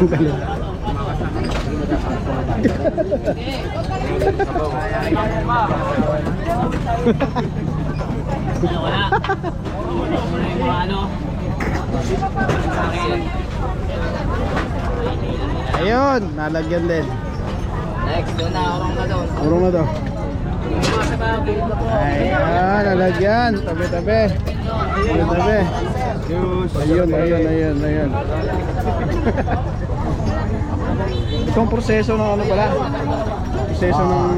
Ang galing. Wala. Wala ano. Ayun, nalagyan din. Next, doon na. Orong na doon. Urong na bago. Ayan, nalagyan. Tabi-tabi. Tabi-tabi. Ayun, ayun, ayun, ayun. Itong proseso ng ano pala? Proseso ng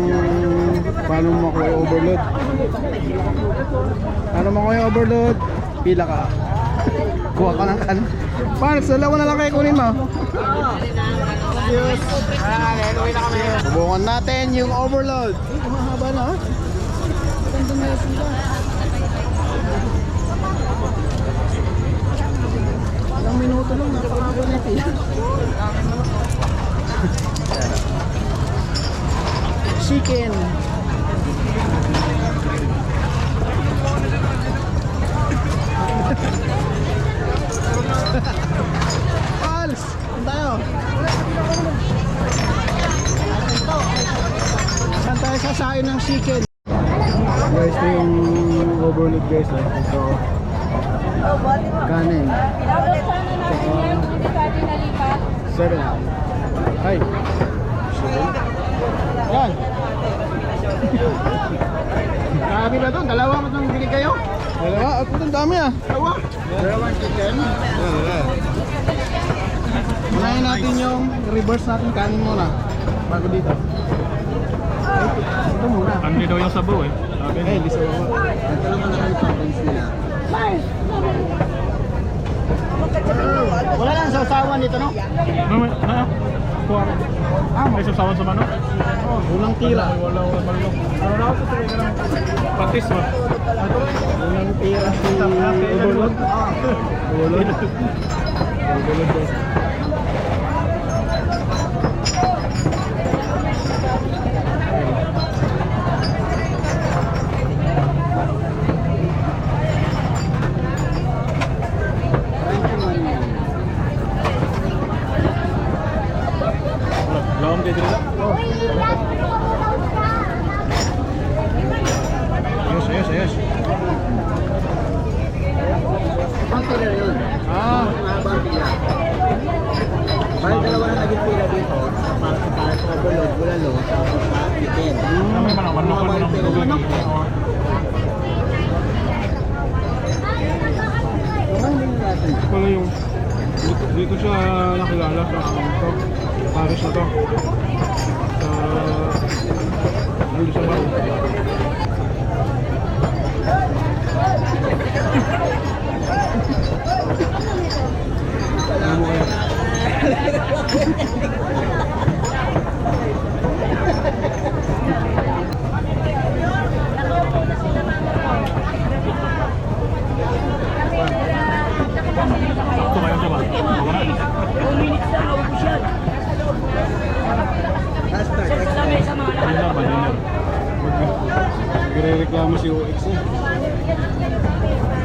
paano mo makuha overload. Paano makuha yung overload? Pila ka. Kuha ka ng kan. Paano? Sa dalawa na lang kayo kunin mo. Subukan natin yung overload. Uy, mahaba na ha. Ganda na yung pila. Ilang minuto lang, napakaba na pila. Chicken. Pals! Saan tayo? Sasain ng chicken? Guys, ito yung overload guys. Eh. Ito. Kanin. Seven. Ay. Yan. Dami na to. Dalawa mo itong bili kayo? Dalawa? At ang dami ah. Dalawa? Dalawang chicken? Unahin natin yung reverse natin kanin muna. Bago dito. Ito muna. Hindi daw yung sabaw eh. Sabi Eh, di sa baba. Naman yung toppings nila. Wala lang sausawan dito, no? Ano may, na? Kuha. Ah, may sasawan sa manok? Oh, walang tira. Wala, wala, manok. Ano na ako sa Patis ba? Walang tira si Overload. Overload. Overload Ayos, ayos, ayos. Ang tira yun. Ah. Mahaba ang tira. Bali dalawa na naging tira dito. Sa para sa bulalo, tapos sa chicken. Ano may manok? Manok, manok, manok. Manok. Kumain natin. Wala yung dito, dito siya nakilala sa ano to. Paris na to. Sa dito sa bawo. Ano mo kaya? Ito kayo sa ba? Wala. Dinner ba? Dinner. Nagre-reklamo si OX eh.